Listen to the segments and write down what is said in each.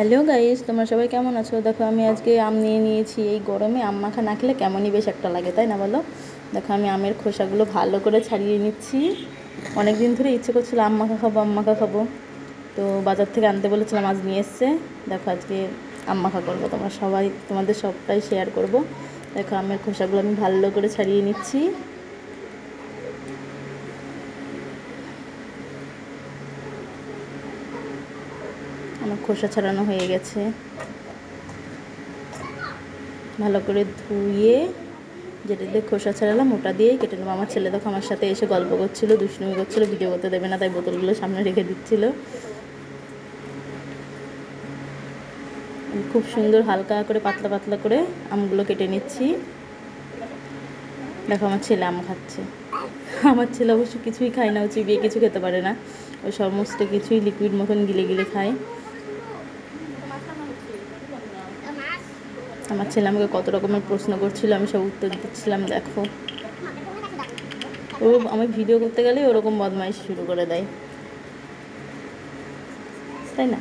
Hello guys, তোমরা সবাই কেমন আছো? দেখো, আমি আজকে আম নিয়ে নিয়েছি। এই গরমে আম মাখা না খেলে কেমনই বেশ একটা লাগে, তাই না বলো? দেখো, আমি আমের খোসাগুলো ভালো করে ছাড়িয়ে নিচ্ছি। অনেক দিন ধরে ইচ্ছে করছিল আম মাখা খাব, আম মাখা খাব। তো বাজার থেকে আনতে বলেছিলাম, আজ নিয়ে এসছে। দেখো, আজকে আম মাখা করব। তোমরা সবাই, তোমাদের সবটাই শেয়ার করব। দেখো, আমের খোসাগুলো আমি ভালো করে ছাড়িয়ে নিচ্ছি। আমার খোসা ছাড়ানো হয়ে গেছে। ভালো করে ধুয়ে যেটা দিয়ে খোসা ছাড়ালাম, ওটা দিয়েই কেটে নেব। আমার ছেলে দেখো আমার সাথে এসে গল্প করছিল, দুষ্টুমি করছিল ভিডিও করতে দেবে না, তাই বোতলগুলো সামনে রেখে দিচ্ছিল। খুব সুন্দর হালকা করে, পাতলা পাতলা করে আমগুলো কেটে নিচ্ছি। দেখো আমার ছেলে আম খাচ্ছে। আমার ছেলে অবশ্য কিছুই খায় না, ও চিবিয়ে কিছু খেতে পারে না। ওই সমস্ত কিছুই লিকুইড মতন গিলে গিলে খায়। আমার ছেলে আমাকে কত রকমের প্রশ্ন করছিল, আমি সব উত্তর দিচ্ছিলাম, দেখো। ও আমি ভিডিও করতে গেলে ওরকম বদমাইশ শুরু করে দেয়। তাই না?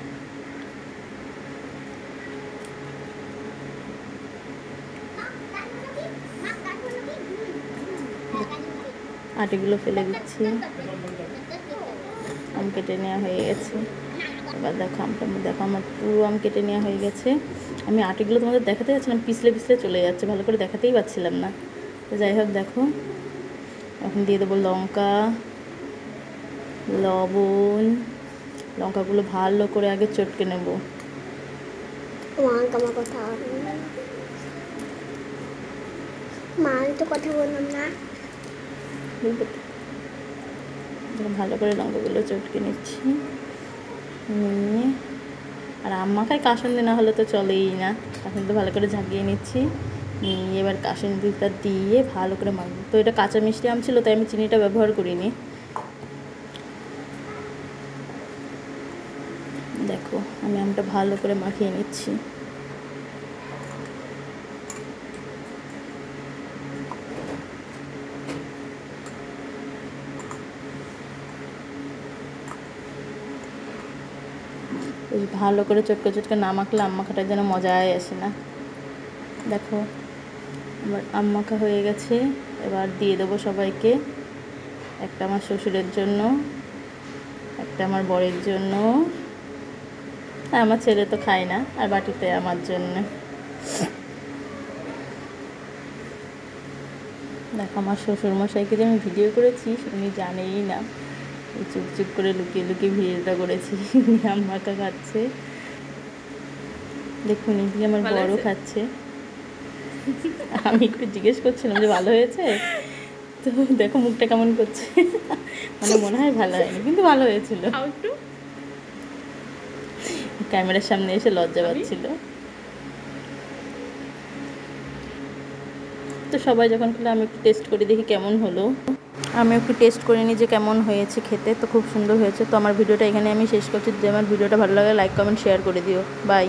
আটিগুলো ফেলে দিচ্ছি। আম কেটে নেওয়া হয়ে গেছে। এবার দেখো আমটা দেখো আমার পুরো আম কেটে নেওয়া হয়ে গেছে। আমি আটিগুলো তোমাদের দেখাতে যাচ্ছিলাম পিছলে পিছলে চলে যাচ্ছে ভালো করে দেখাতেই পাচ্ছিলাম না। তো যাই হোক দেখো। এখন দিয়ে দেবো লঙ্কা লবণ লঙ্কাগুলো ভালো করে আগে চটকে নেব। কথা মা তো কথা বললাম না। ভালো করে লঙ্কাগুলো চটকে নিচ্ছি। নিয়ে আর আম্মাখায় কাসন্দি না হলে তো চলেই না। কাসন্দি ভালো করে ঝাঁকিয়ে নিচ্ছি। নিয়ে এবার কাসন্দিটা দিয়ে ভালো করে মাখবো তো এটা কাঁচা মিষ্টি আম ছিল, তাই আমি চিনিটা ব্যবহার করিনি। দেখো, আমি আমটা ভালো করে মাখিয়ে নিচ্ছি। ওই ভালো করে চটকে চটকে না মাখলে আম মাখাটা যেন মজাই আসে না। দেখো, আমার আম মাখা হয়ে গেছে, এবার দিয়ে দেবো সবাইকে। একটা আমার শ্বশুরের জন্য, একটা আমার বরের জন্য। আর আমার ছেলে তো খায় না, আর বাটিতে আমার জন্য। দেখো, আমার শ্বশুর মশাইকে যে আমি ভিডিও করেছি উনি জানেই না। এই চুপ চুপ করে লুকিয়ে লুকিয়ে ভিডিওটা করেছি। আম মাখা খাচ্ছে। দেখুন এদিকে আমার বড় খাচ্ছে। আমি একটু জিজ্ঞেস করছিলাম যে ভালো হয়েছে? তো দেখো মুখটা কেমন করছে। মানে মনে হয় ভালো হয়নি কিন্তু ভালো হয়েছিল। ক্যামেরার সামনে এসে লজ্জা পাচ্ছিল। তো সবাই যখন খেলে আমি একটু টেস্ট করে দেখি কেমন হলো। আমি একটু টেস্ট করে নিই যে কেমন হয়েছে খেতে, তো খুব সুন্দর হয়েছে। তো আমার ভিডিওটা এখানে আমি শেষ করছি। যদি আমার ভিডিওটা ভালো লাগে লাইক কমেন্ট শেয়ার করে দিও। বাই